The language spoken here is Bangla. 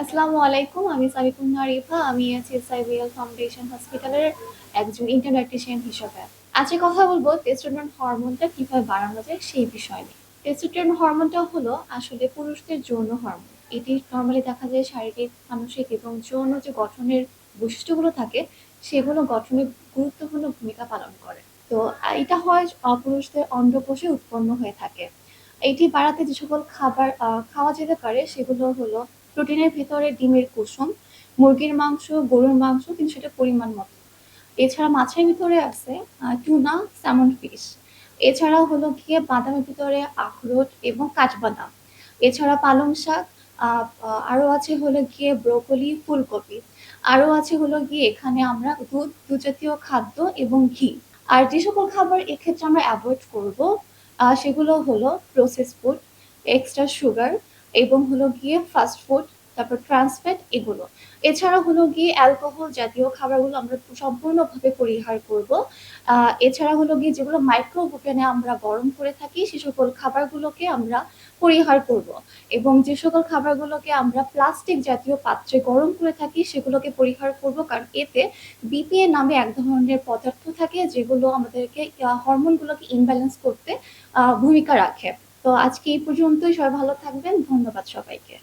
আসসালামু আলাইকুম। আমি সাবিকুন্না রিফা। আমি আছি সাইবিয়াল ফাউন্ডেশন হসপিটালের একজন ইন্টারন্যাটিশিয়ান হিসেবে। আজকে কথা বলব টেস্টোস্টেরন হরমোনটা কীভাবে বাড়ানো যায় সেই বিষয় নিয়ে। টেস্টোস্টেরন হরমোনটা হলো আসলে পুরুষদের যৌন হরমোন। এটি নরমালি দেখা যায় শারীরিক, মানসিক এবং যৌন যে গঠনের বৈশিষ্ট্যগুলো থাকে সেগুলো গঠনে গুরুত্বপূর্ণ ভূমিকা পালন করে। তো এটা হয় অ পুরুষদের অন্ডকোষে উৎপন্ন হয়ে থাকে। এটি বাড়াতে যে সকল খাবার খাওয়া যেতে পারে সেগুলো হলো প্রোটিনের ভেতরে ডিমের কুসুম, মুরগির মাংস, গরুর মাংস কিন্তু সেটা পরিমাণ মতো। এছাড়া মাছের ভিতরে আছে টুনা, স্যামন ফিশ। এছাড়াও হলো গিয়ে বাদামের ভিতরে আখরোট এবং কাঠবাদাম। এছাড়া পালং শাক আ আ আছে হলো গিয়ে ব্রোকলি, ফুলকপি। আরও আছে হলো গিয়ে এখানে আমরা দুধ, দুধ জাতীয় খাদ্য এবং ঘি। আর যে সকল খাবার এক্ষেত্রে আমরা অ্যাভয়েড করব সেগুলো হলো প্রসেস ফুড, এক্সট্রা সুগার এবং হলো গিয়ে ফাস্ট ফুড, তারপর ট্রান্স ফ্যাট এগুলো। এছাড়া হলো গিয়ে অ্যালকোহল জাতীয় খাবারগুলো আমরা সম্পূর্ণভাবে পরিহার করব। এছাড়া হলো গিয়ে যেগুলো মাইক্রো ওভেনে আমরা গরম করে থাকি সে সকল খাবারগুলোকে আমরা পরিহার করব। এবং যে সকল খাবারগুলোকে আমরা প্লাস্টিক জাতীয় পাত্রে গরম করে থাকি সেগুলোকে পরিহার করব। কারণ এতে বিপিএ নামে এক ধরনের পদার্থ থাকে যেগুলো আমাদেরকে হরমোনগুলোকে ইমব্যালেন্স করতে ভূমিকা রাখে। তো আজকে এই পর্যন্তই। সবাই ভালো থাকবেন। ধন্যবাদ সবাইকে।